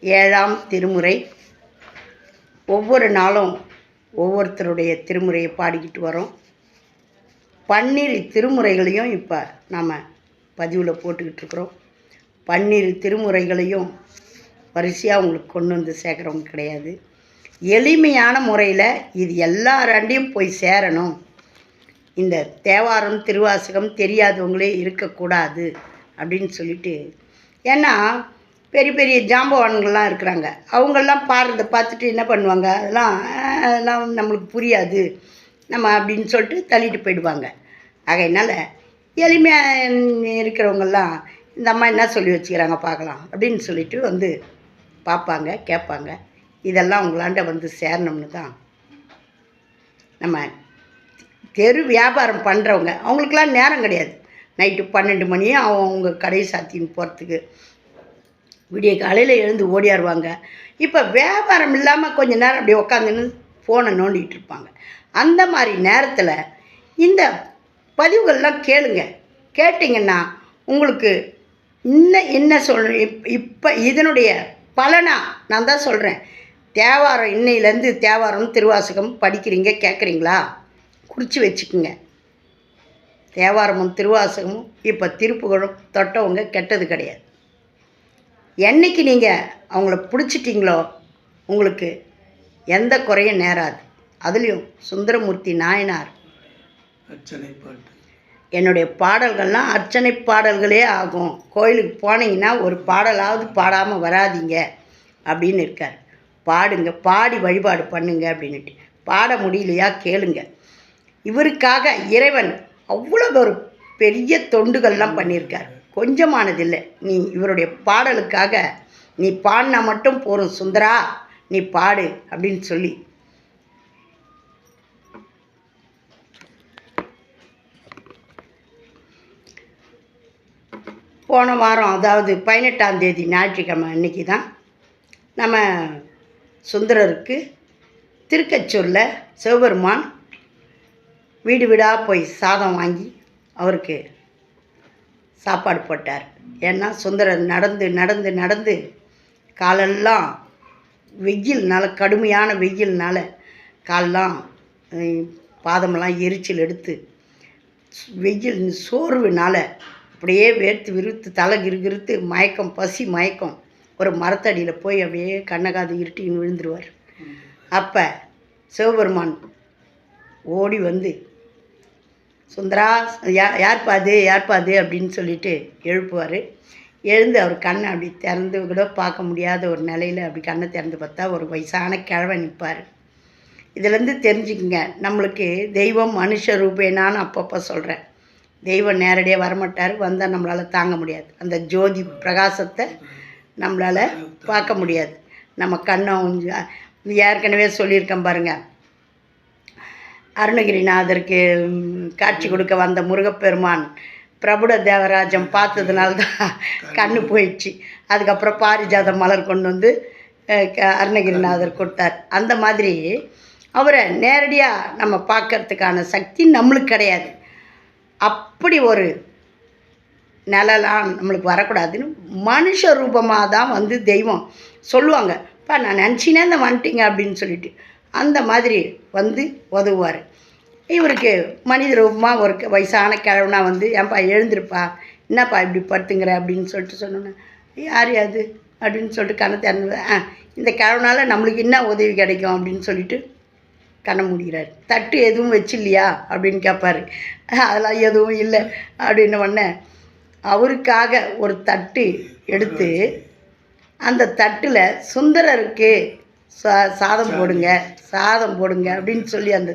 ஏழாம் திருமுறை. ஒவ்வொரு நாளும் ஒவ்வொருத்தருடைய திருமுறையை பாடிக்கிட்டு வரோம். பன்னிரு திருமுறைகளையும் இப்போ நாம் பதிவில் போட்டுக்கிட்டு இருக்கிறோம். பன்னிரு திருமுறைகளையும் வரிசையாக உங்களுக்கு கொண்டு வந்து சேர்க்குறவங்க கிடையாது. எளிமையான முறையில் இது எல்லாராண்டையும் போய் சேரணும். இந்த தேவாரம் திருவாசகம் தெரியாதவங்களே இருக்கக்கூடாது அப்படின்னு சொல்லிட்டு ஏன்னா பெரிய பெரிய ஜாம்பவான்கள்லாம் இருக்கிறாங்க. அவங்கெல்லாம் பாடுறத பார்த்துட்டு என்ன பண்ணுவாங்க? அதெல்லாம் அதெல்லாம் நம்மளுக்கு புரியாது. நம்ம அப்படின்னு சொல்லிட்டு தள்ளிட்டு போயிடுவாங்க. ஆகையினால எளிமையாக இருக்கிறவங்கெல்லாம் இந்த அம்மா என்ன சொல்லி வச்சுக்கிறாங்க பார்க்கலாம். அப்படின்னு சொல்லிட்டு வந்து பார்ப்பாங்க கேட்பாங்க. இதெல்லாம் உங்களாண்ட வந்து சேரணும்னு தான். நம்ம தெரு வியாபாரம் பண்ணுறவங்க அவங்களுக்கெல்லாம் நேரம் கிடையாது. நைட்டு பன்னெண்டு மணியும் அவங்க கடை சாத்தின்னு போகிறதுக்கு விடிய காலையில் எழுந்து ஓடியாருவாங்க. இப்போ வியாபாரம் இல்லாமல் கொஞ்ச நேரம் அப்படியே உட்காந்துன்னு ஃபோனை நோண்டிகிட்டு இருப்பாங்க. அந்த மாதிரி நேரத்தில் இந்த பதிவுகள்லாம் கேளுங்க. கேட்டிங்கன்னா உங்களுக்கு இன்னும் என்ன சொல் இப் இப்போ இதனுடைய பலனாக நான் தான் சொல்கிறேன் தேவாரம் இன்னையிலேருந்து தேவாரம் திருவாசகம் படிக்கிறீங்க கேட்குறீங்களா குறித்து வச்சுக்குங்க. தேவாரமும் திருவாசகமும் இப்போ திருப்புகழும் தொட்டவங்க கெட்டது கிடையாது. என்னைக்கு நீங்கள் அவங்கள பிடிச்சிட்டிங்களோ உங்களுக்கு எந்த குறையும் நேராது. அதுலேயும் சுந்தரமூர்த்தி நாயனார். அர்ச்சனை பாட்டு. என்னுடைய பாடல்கள்லாம் அர்ச்சனை பாடல்களே ஆகும். கோயிலுக்கு போனீங்கன்னா ஒரு பாடலாவது பாடாமல் வராதீங்க அப்படின்னு இருக்கார். பாடுங்க பாடி வழிபாடு பண்ணுங்க அப்படின்னுட்டு. பாட முடியலையா கேளுங்க. இவருக்காக இறைவன் அவ்வளோ ஒரு பெரிய தொண்டுகள்லாம் பண்ணியிருக்கார். கொஞ்சமானதில்லை. நீ இவருடைய பாடலுக்காக நீ பாடினா மட்டும் போதும் சுந்தரா. நீ பாடு அப்படின்னு சொல்லி. போன வாரம் அதாவது பதினெட்டாம் தேதி ஞாயிற்றுக்கிழமை அன்னைக்கு தான் நம்ம சுந்தரருக்கு திருக்கச்சூரில் சிவபெருமான் வீடு வீடாக போய் சாதம் வாங்கி அவருக்கு சாப்பாடு போட்டார். ஏன்னா சுந்தரர் நடந்து நடந்து நடந்து காலெல்லாம் வெயில்னால கடுமையான வெயில்னால காலெல்லாம் பாதமெல்லாம் எரிச்சல் எடுத்து வெயில் சோர்வுனால அப்படியே வேர்த்து விருத்து தலை கிருகிருத்து மயக்கம் பசி மயக்கம் ஒரு மரத்தடியில் போய் அப்படியே கண்ணகாது இருட்டின்னு விழுந்துருவார். அப்போ சிவபெருமான் ஓடி வந்து சுந்தரா யா யார்ப்பா அது யார்ப்பா அது அப்படின்னு சொல்லிட்டு எழுப்புவார். எழுந்து அவர் கண்ணை அப்படி திறந்து கூட பார்க்க முடியாத ஒரு நிலையில் அப்படி கண்ணை திறந்து பார்த்தா ஒரு வயசான கிழவை நிற்பார். இதுலேருந்து தெரிஞ்சுக்கங்க நம்மளுக்கு தெய்வம் மனுஷ ரூபேனான்னு அப்பப்போ சொல்கிறேன் தெய்வம் நேரடியாக வரமாட்டார் வந்தால் நம்மளால் தாங்க முடியாது. அந்த ஜோதி பிரகாசத்தை நம்மளால் பார்க்க முடியாது. நம்ம கண்ணை ஏற்கனவே சொல்லியிருக்கேன் பாருங்கள் அருணகிரிநாதருக்கு காட்சி கொடுக்க வந்த முருகப்பெருமான் பிரபுட தேவராஜம் பார்த்ததுனால தான் கண்ணு போயிடுச்சு. அதுக்கப்புறம் பாரிஜாத மலர் கொண்டு வந்து அருணகிரிநாதர் கொடுத்தார். அந்த மாதிரி அவரை நேரடியாக நம்ம பார்க்கறதுக்கான சக்தி நம்மளுக்கு கிடையாது. அப்படி ஒரு நிலைலாம் நம்மளுக்கு வரக்கூடாதுன்னு மனுஷ ரூபமாக தான் வந்து தெய்வம் சொல்லுவாங்க. பா நான் நினச்சினே இந்த வந்துட்டீங்க அப்படின்னு சொல்லிட்டு. அந்த மாதிரி வந்து உதவுவார். இவருக்கு மனித ரூபமாக ஒரு வயசான கிழவனா வந்து ஏன்பா எழுந்திருப்பா. என்னப்பா இப்படி படுத்துங்கிற அப்படின்னு சொல்லிட்டு சொன்னோன்னே யார் அது அப்படின்னு சொல்லிட்டு கண்ணை திறந்து ஆ இந்த கிழவனால் நம்மளுக்கு என்ன உதவி கிடைக்கும்? அப்படின்னு சொல்லிட்டு கண்ண முடிகிறார் தட்டு எதுவும் வச்சில்லையா? அப்படின்னு கேட்பாரு அதெல்லாம் எதுவும் இல்லை. அப்படின்ன உடனே அவருக்காக ஒரு தட்டு எடுத்து அந்த தட்டில் சுந்தரருக்கு சா சாதம் போடுங்க சாதம் போடுங்க அப்படின்னு சொல்லி அந்த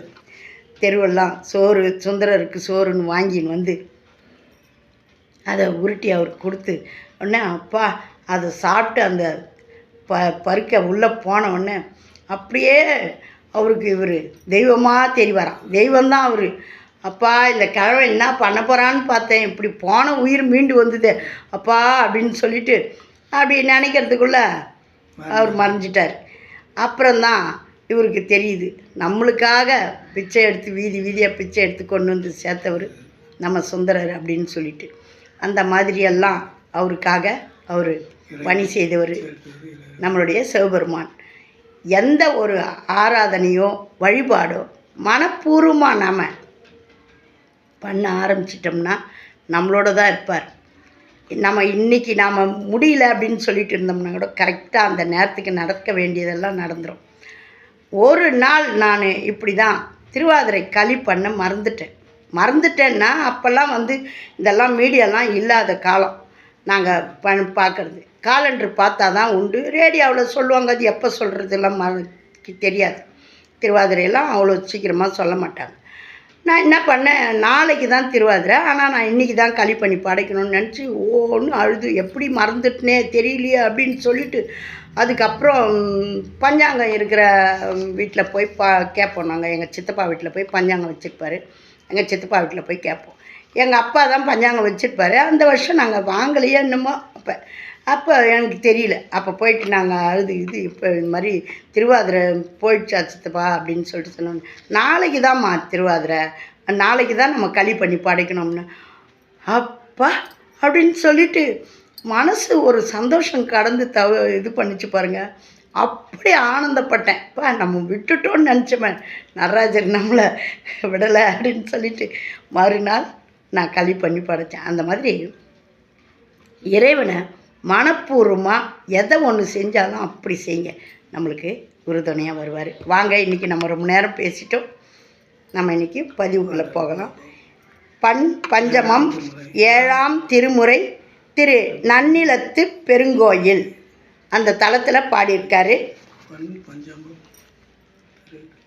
தெருவெல்லாம் சோறு சுந்தரருக்கு சோறுன்னு வாங்கின்னு வந்து அதை உருட்டி அவருக்கு கொடுத்து உடனே அப்பா அதை சாப்பிட்டு அந்த ப பருக்க உள்ளே போனவுடனே அப்படியே அவருக்கு இவர் தெய்வமாக தெரிவாராம். தெய்வம்தான் அவர். அப்பா இந்த கிழவன் என்ன பண்ண போகிறான்னு பார்த்தேன். இப்படி போன உயிர் மீண்டு வந்தது. அப்பா அப்படின்னு சொல்லிட்டு அப்படி நினைக்கிறதுக்குள்ள அவர் மறைஞ்சிட்டார். அப்புறம்தான் இவருக்கு தெரியுது. நம்மளுக்காக பிச்சை எடுத்து வீதி வீதியாக பிச்சை எடுத்து கொண்டு வந்து சேர்த்தவர் நம்ம சுந்தரர் அப்படின்னு சொல்லிட்டு. அந்த மாதிரியெல்லாம் அவருக்காக அவர் பணி செய்தவர் நம்மளுடைய சிவபெருமான். எந்த ஒரு ஆராதனையோ வழிபாடோ மனப்பூர்வமாக நாம் பண்ண ஆரம்பிச்சிட்டோம்னா நம்மளோட தான் இருப்பார். நம்ம இன்னைக்கு நாம் முடியல அப்படின்னு சொல்லிட்டு இருந்தோம்னா கூட கரெக்டாக அந்த நேரத்துக்கு நடக்க வேண்டியதெல்லாம் நடந்துடும் ஒரு நாள் நான் இப்படி தான் திருவாதிரை களி பண்ண மறந்துட்டேன். மறந்துட்டேன்னா அப்போல்லாம் வந்து இதெல்லாம் மீடியாலாம் இல்லாத காலம். நாங்கள் ப பார்க்குறது. காலண்டர் பார்த்தா தான் உண்டு. ரேடியோவில் சொல்லுவாங்க. அது எப்போ சொல்கிறதுலாம் ம தெரியாது. திருவாதிரையெல்லாம் அவ்வளோ சீக்கிரமாக சொல்ல மாட்டாங்க. நான் என்ன பண்ணேன்? நாளைக்கு தான் திருவாதிரை. ஆனால் நான் இன்றைக்கி தான் களி பண்ணி படைக்கணும்னு நினச்சி ஒன்று அழுது எப்படி மறந்துட்டனே தெரியலையே அப்படின்னு சொல்லிட்டு அதுக்கப்புறம் பஞ்சாங்கம் இருக்கிற வீட்டில் போய் பா கேட்போம் நாங்கள் எங்கள் சித்தப்பா வீட்டில் போய் பஞ்சாங்கம் வச்சுருப்பாரு. எங்கள் சித்தப்பா வீட்டில் போய் கேட்போம். எங்கள் அப்பா தான் பஞ்சாங்கம் வச்சுருப்பாரு. அந்த வருஷம் நாங்கள் வாங்கலையே என்னமோ அப்போ அப்போ எனக்கு தெரியல. அப்போ போயிட்டு நாங்கள் அழுது இது இப்போ இது மாதிரி திருவாதிரை போயிடுச்சா சித்தப்பா அப்படின்னு சொல்லிட்டு சொன்னோம். நாளைக்கு தான்மா திருவாதிரை. நாளைக்கு தான் நம்ம களி பண்ணி படைக்கணும்னு. அப்பா அப்படின்னு சொல்லிட்டு மனசு ஒரு சந்தோஷம் கடந்து தவ இது பண்ணிச்சு பாருங்கள் அப்படி ஆனந்தப்பட்டேன். பா நம்ம விட்டுட்டோன்னு நினச்சோமே. நடராஜர் நம்மளை விடலை அப்படின்னு சொல்லிட்டு மறுநாள் நான் களி பண்ணி படைத்தேன் அந்த மாதிரி இறைவனை மனப்பூர்வமாக எதை ஒன்று செஞ்சாலும் அப்படி செய்யுங்க. நம்மளுக்கு உறுதுணையாக வருவார். வாங்க இன்றைக்கி நம்ம ரொம்ப நேரம் பேசிட்டோம். நம்ம இன்றைக்கி பதிவுக்குள்ளே போகலாம். பண் பஞ்சமம் ஏழாம் திருமுறை திரு நன்னிலத்து பெருங்கோயில். அந்த தளத்தில் பாடியிருக்காரு.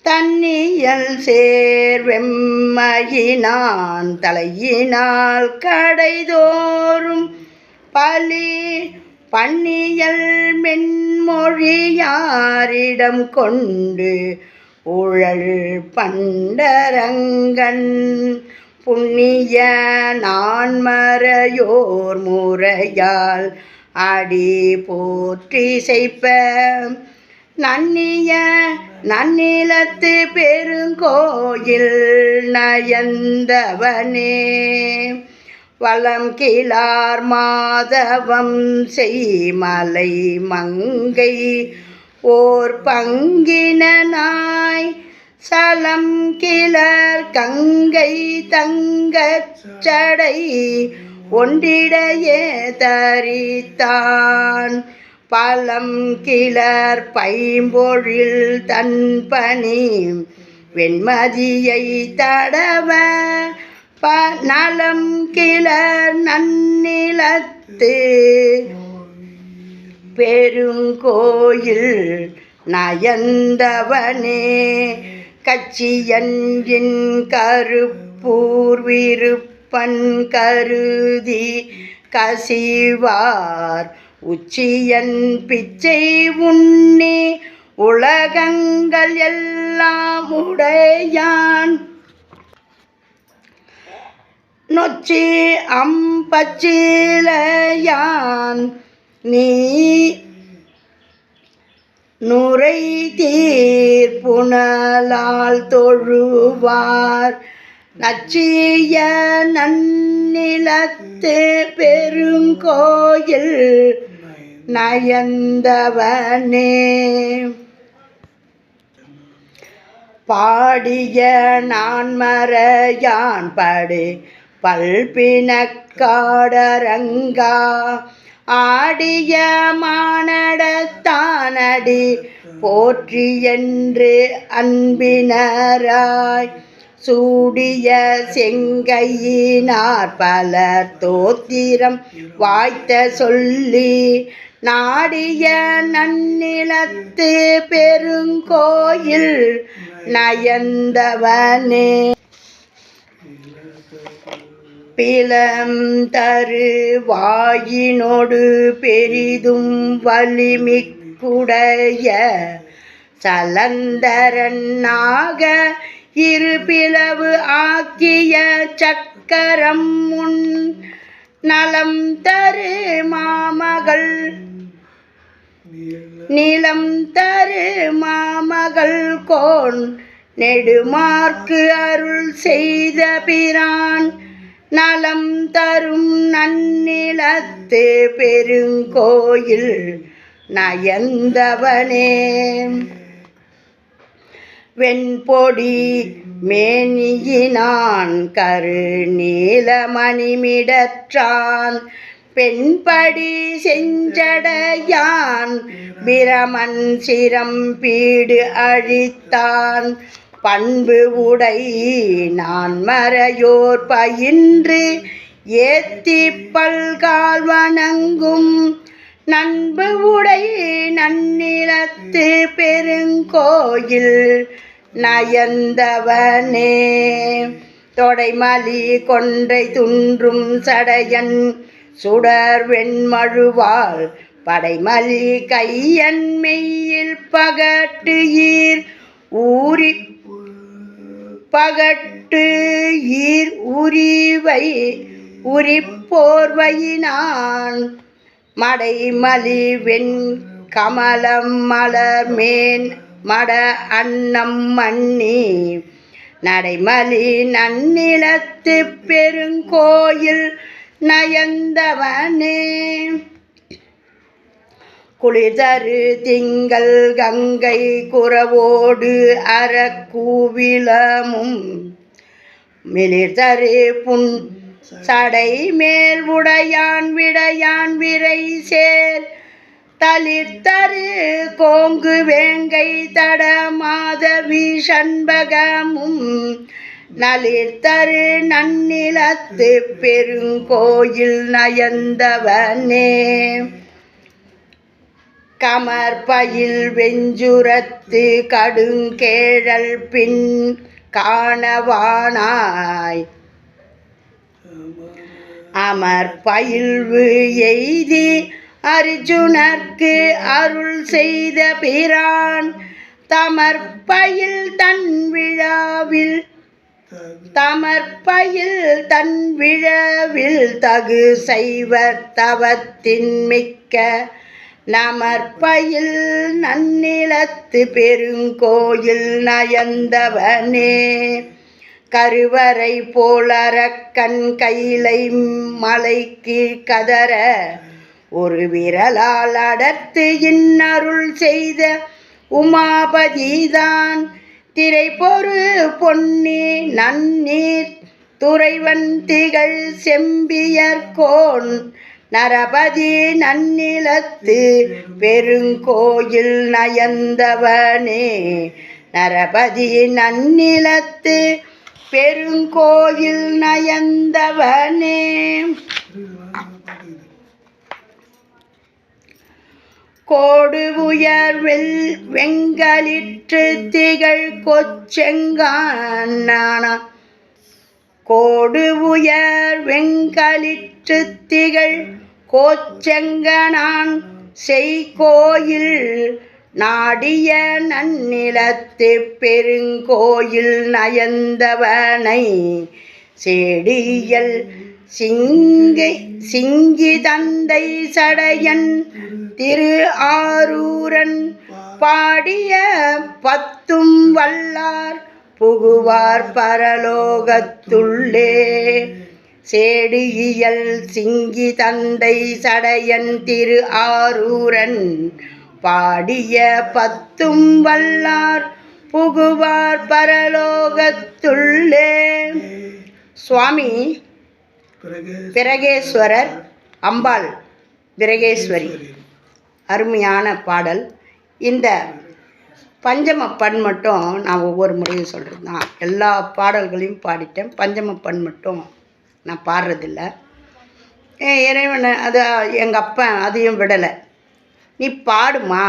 தன்னியல் சேர் வெம்மையினான் தலையினால் கடைதோறும் பலி பன்னியல் மென்மொழியாரிடம் கொண்டு உழல் பண்டரங்கன். புண்ணிய நான்மறையோர் முறையால் அடி போற்றி செய்ப்ப. நன்னிய நன்னிலத்து பெருங்கோயில் நயந்தவனே. வளம் கிளார் மாதவம் செய்மலை மங்கை. ஓர் பங்கினாய் சலம் கிளர் கங்கை தங்கச் சடை. ஒன்றிடையே தரித்தான் பலம் கிளர் பைம்பொழில் தன் பணி. வெண்மதியை தடவ ப கிளர் நன்னிலத்து பெருங்கோயில் நயந்தவனே. கச்சியன்றின் கருப்பூர் விருப்பன் கருதி கசிவார். உச்சியன் பிச்சை உண்ணி உலகங்கள் எல்லாம் உடையான். நொச்சி அம்பச்சிலையான் நீ நுரை தீர்ப்புணலால் தொழுவார். நச்சிய நன்னிலத்து பெருங்கோயில் நயந்தவனே. பாடிய நான் மறையான் படே பல்பினக்காடரங்கா ஆடிய மானடத்தானடி போற்றி என்று அன்பினராய் சூடிய செங்கையினார் பலர் தோத்திரம் வாய்த்த சொல்லி நாடிய நன்னிலத்து பெருங்கோயில் நயந்தவனே. பிலம் தரு வாயினோடு பெரிதும் வலிமிக்குடைய குடைய சலந்தரனாக இருபிளவு ஆக்கிய சக்கரம் முன் நலம் தரு மாமகள். நிலம் தரு மாமகள் கோன் நெடுமார்க்கு அருள் செய்த பிரான் நலம் தரும் நன்னிலத்து பெருங்கோயில் நயந்தவனே. வெண்பொடி மேனியினான் கரு நீலமணிமிடற்றான் பெண்படி செஞ்சடையான். பிரமன் சிரம் பீடு அழித்தான். பண்பு உடை நான் மறையோர் பயின்று ஏத்தி பல்கால் வணங்கும். நண்பு உடை நன்னிலத்து பெருங்கோயில் நயந்தவனே. தொடைமலி கொன்றை துன்றும் சடையன் சுடர் வெண்மழுவாள் படைமலி கையன் மெய்யில் பகட்டு ஈர். ஊறி பகட்டு ஈர் உரிவை உரிப்போர்வையினான் மடைமலி வெண் கமலம் மலர்மேன் மட அன்னம் மண்ணி நடைமலி நன்னிலத்து பெருங்கோயில் நயந்தவனே. குளிதரு திங்கள் கங்கை குறவோடு அறக்கூவிளமும். மிளிர்தரு புன் சடை மேல் உடையான் விடையான் விரை சேர். தளிர்த்தரு கோங்கு வேங்கை தட மாதவி சண்பகமும். நளிர்த்தரு நன்னிலத்து பெருங்கோயில் நயந்தவனே. கமர்பயில் வெஞ்சுரத்து கடுங்கேழல் பின் காணவானாய். அமர்பயில்வு எய்தி அர்ஜுனர்க்கு அருள் செய்த பிரான். தமர்பயில் தன் விழாவில் தமர்பயில் தன் விழவில் தகு செய்வர் தவத்தின் மிக்க நமற்பயில் நன்னிலத்து பெருங்கோயில் நயந்தவனே. கருவறை போலரக்கண் கையிலை மலைக்கு கதற ஒரு விரலால் அடர்த்து இன்னருள் செய்த உமாபதிதான். திரைப்பொரு பொன்னி நன்னீர் துறைவன் திகழ் செம்பியர்கோன் நரபதி நன்னிலத்து பெருங்கோயில் நயந்தவனே. நரபதி நன்னிலத்து பெருங்கோயில் நயந்தவனே. கோடு உயர் வெல் வெங்கலிற்று திகழ் கொச்செங்கான கோடு உயர் வெங்கலிற்று திகழ் கோச்செங்கனான் செய்கோயில் நாடிய நன்னிலத்து பெருங்கோயில் நயந்தவனை செடியல் சிங்கை சிங்கி தந்தை சடையன் திரு ஆரூரன் பாடிய பத்தும் வல்லார் புகுவார் பரலோகத்துள்ளே. சேடியியல் சிங்கி தந்தை சடையன் திரு ஆரூரன். பாடிய பத்தும் வல்லார் புகுவார் பரலோகத்துள்ளே. சுவாமி பிரகேஸ்வரர் அம்பாள் பிரகேஸ்வரி அருமையான பாடல். இந்த பஞ்சம பண் மட்டும் நான் ஒவ்வொரு முறையும் சொல்கிறது தான் எல்லா பாடல்களையும் பாடிட்டேன். பஞ்சம பண் மட்டும். நான் பாடுறதில்ல. ஏ இறைவனை அது எங்கள் அப்பா அதையும் விடலை. நீ பாடுமா?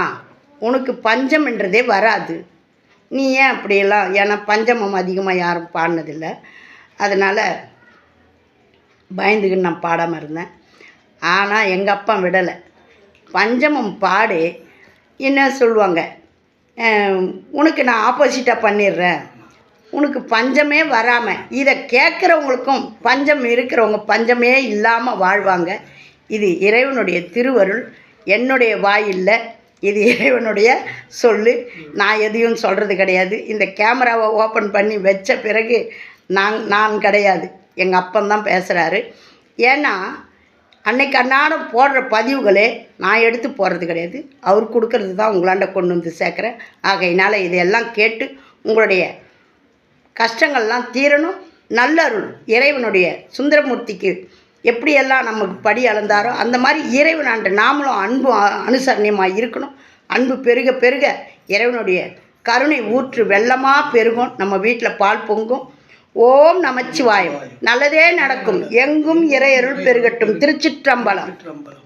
உனக்கு பஞ்சம்ன்றதே வராது. நீ ஏன் அப்படியெல்லாம் ஏன்னா பஞ்சமம் அதிகமாக யாரும் பாடினதில்லை. அதனால் பயந்துக்கின்னு நான் பாடாமல் இருந்தேன். ஆனால் எங்கள் அப்பா விடலை. பஞ்சமம் பாடு என்ன சொல்லுவாங்க? உனக்கு நான் ஆப்போசிட்டாக பண்ணிடுறேன். உனக்கு பஞ்சமே வராமல் இதை கேட்குறவங்களுக்கும் பஞ்சம் இருக்கிறவங்க பஞ்சமே இல்லாமல் வாழ்வாங்க. இது இறைவனுடைய திருவருள் என்னுடைய வாயில் இது இறைவனுடைய சொல்லு. நான் எதையும் சொல்கிறது கிடையாது. இந்த கேமராவை ஓப்பன் பண்ணி வச்ச பிறகு நான் நான் கிடையாது. எங்கள் அப்பந்தான் பேசுகிறாரு ஏன்னா அன்னைக்கு அன்னாடம் போடுற பதிவுகளே நான் எடுத்து போடுறது கிடையாது. அவர் கொடுக்கறது தான் உங்களாண்ட கொண்டு வந்து சேர்க்குறேன். ஆகையினால் இதையெல்லாம் கேட்டு உங்களுடைய கஷ்டங்கள்லாம் தீரணும். நல்லருள் இறைவனுடைய சுந்தரமூர்த்திக்கு எப்படியெல்லாம் நமக்கு படி அளந்தாரோ அந்த மாதிரி இறைவன் அன்று நாமளும் அன்பு அனுசரணியமாக இருக்கணும். அன்பு பெருக பெருக இறைவனுடைய கருணை ஊற்று வெள்ளமாக பெருகும். நம்ம வீட்டில் பால் பொங்கும். ஓம் நமச்சிவாயம். நல்லதே நடக்கும். எங்கும் இறையருள் பெருகட்டும். திருச்சிற்றம்பலம் திருச்சிற்றம்பலம்.